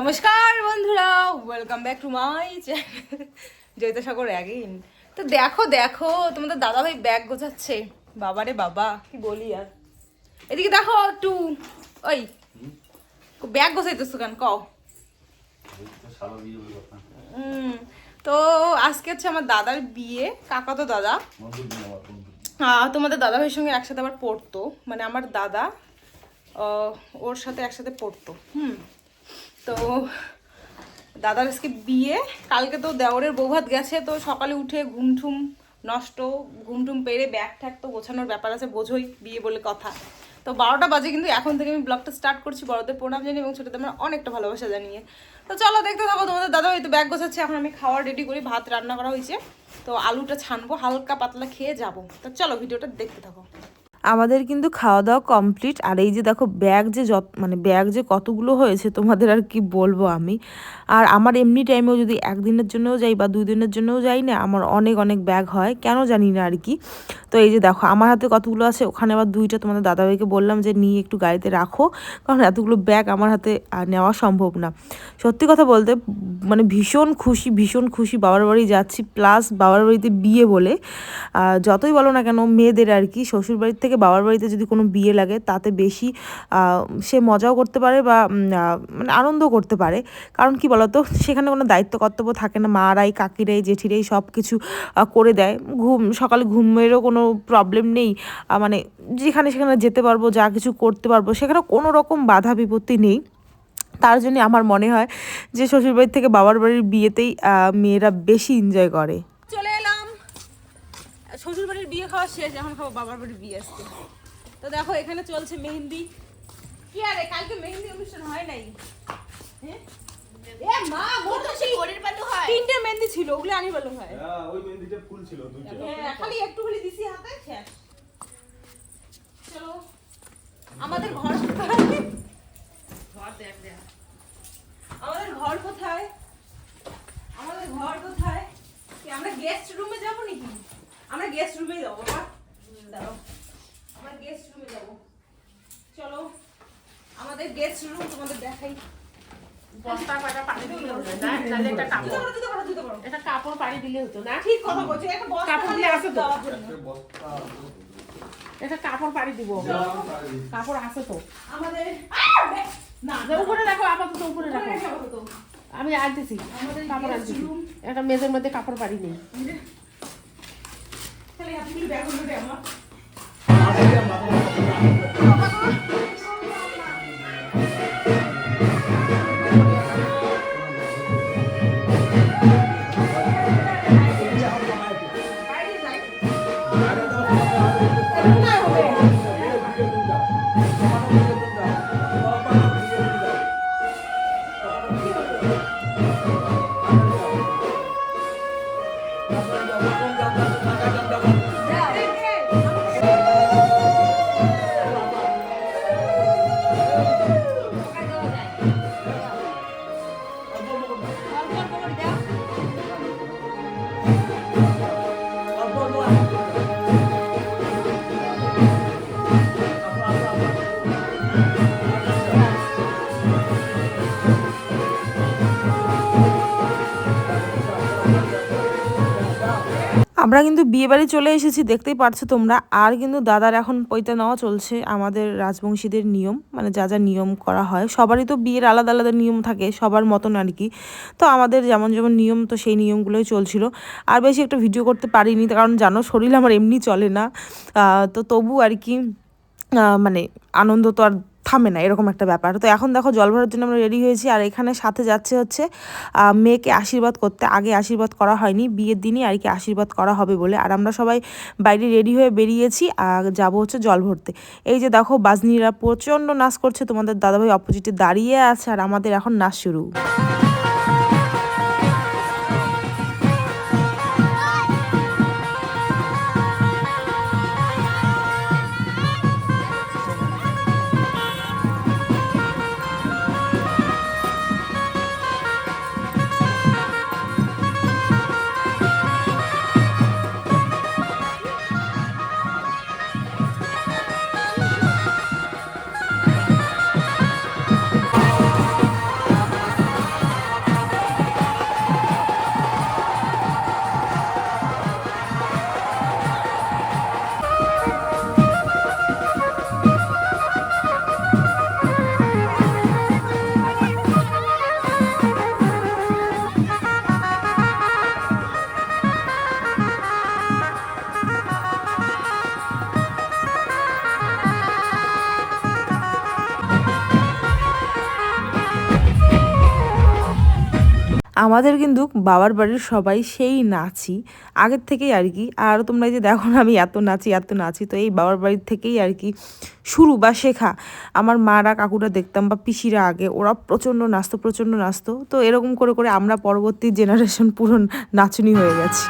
নমস্কার বন্ধুরা welcome back to my channel Joyita Sagar again তো দেখো দেখো, তোমাদের দাদা ভাই ব্যাগ গোছাচ্ছে। বাবা রে বাবা, কি বলি আর? এদিকে দেখো একটু, ওই ব্যাগ গোছাইতেছো কেন? কও। তো আজকে হচ্ছে আমার দাদার বিয়ে কাকা তো দাদা তোমাদের দাদা ভাইয়ের সঙ্গে একসাথে আবার পড়তো। মানে আমার দাদা ওর সাথে একসাথে পড়তো। হুম তো দাদার আজকে বিয়ে। কালকে তো দেওরের বৌভাত গেছে, তো সকালে উঠে ঘুমঠুম নষ্ট ঘুমঠুম পেরে ব্যাগ ট্যাগ তো গোছানোর ব্যাপার আছে, বোঝোই বিয়ে বলে কথা। তো বারোটা বাজে কিন্তু এখন থেকে আমি ব্লগটা স্টার্ট করছি বড়দের প্রণাম জানি এবং ছোটদের আমার অনেকটা ভালোবাসা জানিয়ে। তো চলো দেখতে থাকো তোমাদের, দাদা হয়তো ব্যাগ গোছাচ্ছে, এখন আমি খাওয়ার রেডি করি, ভাত রান্না করা হয়েছে। তো আলুটা ছানবো, হালকা পাতলা খেয়ে যাব। তো চলো ভিডিওটা দেখতে থাকো। আমাদের কিন্তু খাওয়া দাওয়া কমপ্লিট আর এই যে দেখো ব্যাগ যে যত মানে ব্যাগ যে কতগুলো হয়েছে তোমাদের আর কি বলব আমি। আর আমার এমনি টাইমেও যদি একদিনের জন্যও যাই বা দুই দিনের জন্যও যাই না, আমার অনেক অনেক ব্যাগ হয়। কেন জানি না আর কি। তো এই যে দেখো, আমার হাতে কতগুলো আছে, ওখানে আবার দুইটা তোমাদের দাদাভাইকে বললাম যে, নিয়ে একটু গাড়িতে রাখো। কারণ এতগুলো ব্যাগ আমার হাতে নেওয়া সম্ভব না। সত্যি কথা বলতে মানে ভীষণ খুশি ভীষণ খুশি বাবার বাড়ি যাচ্ছি। প্লাস বাবার বাড়িতে বিয়ে বলে। যতই বলো না কেন, মেয়েদের আর কি শ্বশুর বাড়ির থেকে বাবার বাড়িতে যদি কোনো বিয়ে লাগে, তাতে বেশি সে মজাও করতে পারে বা মানে আনন্দ করতে পারে। কারণ কি বলতো? সেখানে কোনো দায়িত্ব কর্তব্য থাকে না। মারাই, কাকিরাই, জেঠিরাই সব কিছু করে দেয়। ঘুম, সকালে ঘুমেরও কোনো প্রবলেম নেই। মানে যেখানে সেখানে যেতে পারব, যা কিছু করতে পারব সেখানে কোনো রকম বাধা বিপত্তি নেই। তার জন্য আমার মনে হয় যে শ্বশুরবাড়ির থেকে বাবার বাড়ির বিয়েতেই মেয়েরা বেশি এনজয় করে। শ্বশুর বাড়ির বিয়ে খাওয়া শেষ এখন খাব বাবার বাড়ির বিয়ে আসতে তো দেখো এখানে চলছে মেহেন্দি। কি আরে কালকে মেহেন্দি অনুষ্ঠান হয় নাই? হ্যাঁ? মা তিনটে মেহেন্দি ছিল ওগুলো আনি হয়। হ্যাঁ, ওই মেহেন্দিটা ফুল ছিল দুইটা হ্যাঁ, খালি একটু খালি দিছি হাতে শেষ চলো আমাদের ঘর কোথায়? আমাদের ঘর কোথায়? আমাদের ঘর কোথায়? কি আমরা গেস্ট রুমে যাব নাকি? আমরা গেস্ট রুমে যাব দাঁড়াও। আমরা গেস্ট রুমে যাব। চলো আমাদের গেস্ট রুম তোমাদের দেখাই। বস্তা পাটা পানি দিলে হতো না তাহলে একটা কাপড়। দিতে পারো দিতে পারো একটা কাপড় পানি দিলে হতো না? ঠিক কথা বলছো একটা বস্তা কাপড় দিয়ে আছে আছে তো। একটা কাপড় পানি দিব। কাপড় আছে তো। আমাদের না যে উপরে রাখো আপাতত উপরে রাখো। রাখো তো। আমি আনতেছি আমাদের কাপড় আনতেছি। একটা মেজের মধ্যে কাপড় পানি নেই। ব্যাগ হলো আমার। আমরা কিন্তু বিয়ে বাড়ি চলে এসেছি, দেখতেই পারছ তোমরা। আর কিন্তু দাদার এখন পৈতা নেওয়া চলছে, আমাদের রাজবংশীদের নিয়ম মানে যা যা নিয়ম করা হয়। সবারই তো বিয়ের আলাদা আলাদা নিয়ম থাকে, সবার মতন আর কি। তো আমাদের যেমন যেমন নিয়ম, তো সেই নিয়মগুলোই চলছিল। আর বেশি একটা ভিডিও করতে পারিনি, কারণ জানো, শরীর আমার এমনি চলে না। তো তবু আর কি মানে আনন্দ তো আর থামে না, এরকম একটা ব্যাপার। তো এখন দেখো জল ভরার জন্য আমরা রেডি হয়েছি, আর এখানে সাথে যাচ্ছে হচ্ছে মেয়েকে আশীর্বাদ করতে। আগে আশীর্বাদ করা হয়নি, বিয়ের দিনই আর কি আশীর্বাদ করা হবে বলে। আর আমরা সবাই বাইরে রেডি হয়ে বেরিয়েছি আর যাব হচ্ছে জল ভরতে। এই যে দেখো বাজনিরা প্রচণ্ড নাচ করছে, তোমাদের দাদাভাই অপোজিটে দাঁড়িয়ে আছে, আর আমাদের এখন নাচ শুরু। আমাদের কিন্তু বাবার বাড়ির সবাই সেই নাচি আগের থেকেই আর কি। আর তোমরা যে দেখো না, আমি এত নাচি এত নাচি। তো এই বাবার বাড়ির থেকেই আর কি শুরু বা শেখা। আমার মারা, কাকুরা দেখতাম বা পিসিরা আগে, ওরা প্রচণ্ড নাচতো প্রচণ্ড নাচতো। তো এরকম করে করে আমরা পরবর্তী জেনারেশন পুরো নাচনি হয়ে গেছি।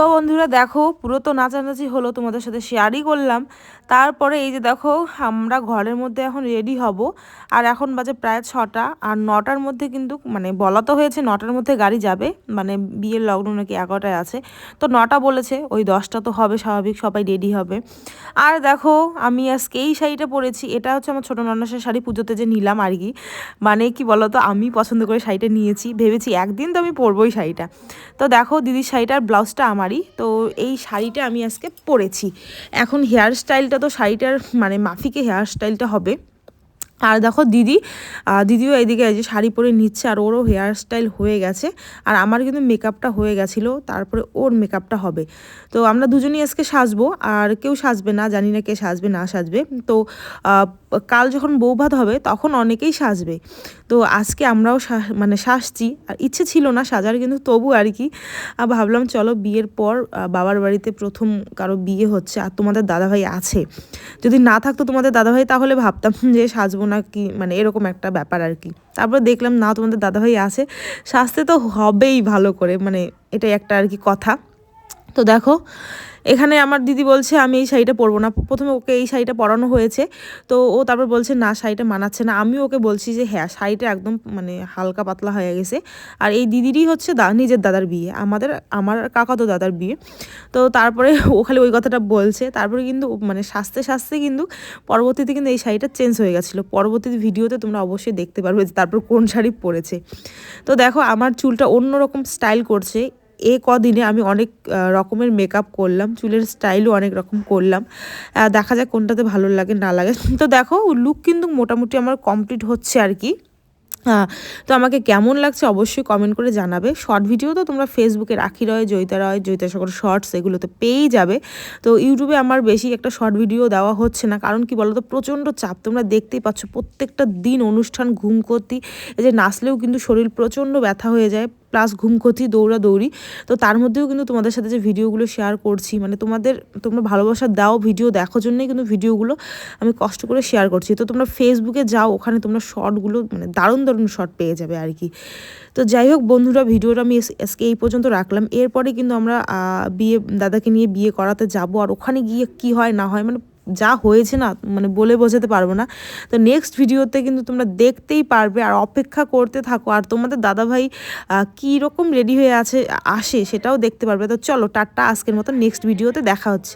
সো বন্ধুরা দেখো, পুরো তো নাচানাচি হলো, তোমাদের সাথে শেয়ারই করলাম। তারপরে এই যে দেখো, আমরা ঘরের মধ্যে এখন রেডি হব। আর এখন বাজে প্রায় ছটা, আর নটার মধ্যে কিন্তু মানে বলা তো হয়েছে নটার মধ্যে গাড়ি যাবে মানে বিয়ের লগ্ন নাকি এগারোটায় আছে। তো নটা বলেছে, ওই দশটা তো হবে স্বাভাবিক, সবাই রেডি হবে। আর দেখো, আমি আজকে এই শাড়িটা পরেছি, এটা হচ্ছে আমার ছোটো নন্নাসের শাড়ি, পুজোতে যে নিলাম আর কি। মানে কি বলো তো আমি পছন্দ করে শাড়িটা নিয়েছি, ভেবেছি একদিন তো আমি পরবোই শাড়িটা। তো দেখো, দিদির শাড়িটার ব্লাউজটা আমারই তো এই শাড়িটা আমি আজকে পরেছি। এখন হেয়ার স্টাইলটা তো শাড়িটার মানে মাফিকে হেয়ার স্টাইলটা হবে। আর দেখো দিদি দিদিও এইদিকে এই যে শাড়ি পরে নিচ্ছে আর ওরও হেয়ার স্টাইল হয়ে গেছে আর আমার কিন্তু মেকআপটা হয়ে গেছিল, তারপরে ওর মেকআপটা হবে। তো আমরা দুজনেই আজকে সাজবো আর কেউ সাজবে না, জানি না কে সাজবে, না সাজবে। তো কাল যখন বউ ভাত হবে তখন অনেকেই সাজবে। তো আজকে আমরাও মানে সাজছি আর ইচ্ছে ছিল না সাজার কিন্তু তবু আর কি ভাবলাম চলো বিয়ের পর বাবার বাড়িতে প্রথম কারও বিয়ে হচ্ছে আর তোমাদের দাদাভাই আছে। যদি না থাকতো তোমাদের দাদাভাই তাহলে ভাবতাম যে সাজবো নাকি মানে এরকম একটা ব্যাপার আর কি। তারপর দেখলাম, না, তোমাদের দাদাভাই আছে। স্বাস্থ্যে তো হবেই ভালো করে। মানে এটাই একটা আর কি কথা। তো দেখো এখানে আমার দিদি বলছে, আমি এই শাড়িটা পরবো না। প্রথমে ওকে এই শাড়িটা পরানো হয়েছে। তো ও তারপর বলছে, না, শাড়িটা মানাচ্ছে না। আমি ওকে বলছি যে হ্যাঁ শাড়িটা একদম মানে হালকা পাতলা হয়ে গেছে। আর এই দিদিরই হচ্ছে দা, নিজের দাদার বিয়ে, আমাদের, আমার কাকা তো দাদার বিয়ে। তো তারপরে ও খালি ওই কথাটা বলছে। তারপরে কিন্তু মানে সাজতে সাজতে কিন্তু পরবর্তীতে কিন্তু এই শাড়িটা চেঞ্জ হয়ে গেছিল। পরবর্তীতে ভিডিওতে তোমরা অবশ্যই দেখতে পারবে যে তারপর কোন শাড়ি পরেছে। তো দেখো, আমার চুলটা অন্যরকম স্টাইল করছে। এ কদিনে আমি অনেক রকমের মেকআপ করলাম, চুলের স্টাইলও অনেক রকম করলাম। দেখা যাক কোনটাতে ভালো লাগে, না লাগে। তো দেখো লুক কিন্তু মোটামুটি আমার কমপ্লিট হচ্ছে আর কি। তো আমাকে কেমন লাগছে অবশ্যই কমেন্ট করে জানাবে। শর্ট ভিডিও তো তোমরা ফেসবুকে রাখি রয়, জয়িতা রয়, জয়িতা সাগর শর্টস এগুলোতে পেয়েই যাবে। তো ইউটিউবে আমার বেশি একটা শর্ট ভিডিও দেওয়া হচ্ছে না, কারণ কি বলো তো প্রচণ্ড চাপ। তোমরা দেখতেই পাচ্ছ, প্রত্যেকটা দিন অনুষ্ঠান ঘুম করতি এই যে নাচলেও কিন্তু শরীর প্রচণ্ড ব্যথা হয়ে যায়। প্লাস ঘুম ক্ষতি দৌড়া দৌড়ি তো তার মধ্যেও কিন্তু তোমাদের সাথে যে ভিডিওগুলো শেয়ার করছি মানে তোমাদের, তোমরা ভালোবাসা দাও, ভিডিও দেখো জন্যই কিন্তু ভিডিওগুলো আমি কষ্ট করে শেয়ার করছি। তো তোমরা ফেসবুকে যাও, ওখানে তোমরা শর্টগুলো মানে দারুণ দারুণ শর্ট পেয়ে যাবে আর কি। তো যাই হোক বন্ধুরা, ভিডিওটা আমি আজ- আজকে এই পর্যন্ত রাখলাম। এরপরে কিন্তু আমরা বিয়ে, দাদাকে নিয়ে বিয়ে করাতে যাব, আর ওখানে গিয়ে কি হয়, না হয় মানে যা হয়েছে না মানে বলে বোঝাতে পারব না। তো নেক্সট ভিডিওতে কিন্তু তোমরা দেখতেই পারবে আর অপেক্ষা করতে থাকো। আর তোমাদের দাদাভাই কী রকম রেডি হয়ে আছে, আসে সেটাও দেখতে পারবে। তো চলো, টাটা, আজকের মতো নেক্সট ভিডিওতে দেখা হচ্ছে।